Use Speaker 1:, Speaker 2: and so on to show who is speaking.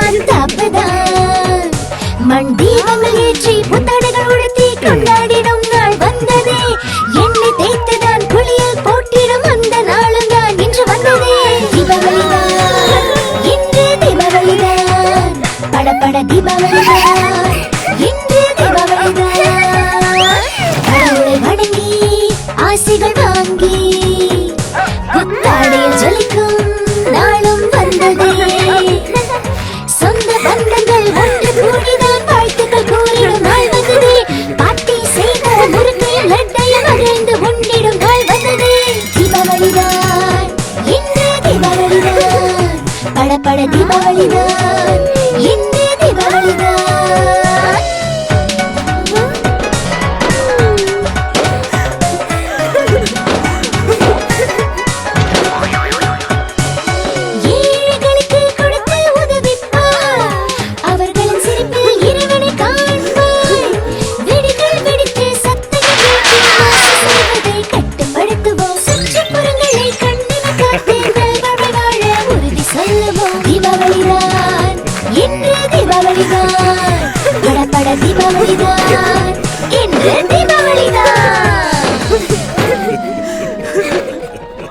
Speaker 1: மத்தாப்புதான் மண் தீபங்கள் ஏற்றி புத்தாடைகள் உடுத்தி கொண்டாடிடும் நாள் வந்ததே. எண்ணெய் தேய்த்துதான் குளியல் போட்டிடும் அந்த நாளும் தான் இன்று வந்ததே. தீபாவளிதான். இன்று தீபாவளிதான். தீபாவளிதான். இன்று படபட தீபாவளிதான் தீபாவளிதான். இன்று தீபாவளிதான். படபட தீபாவளிதான். இன்று தீபாவளிதான்.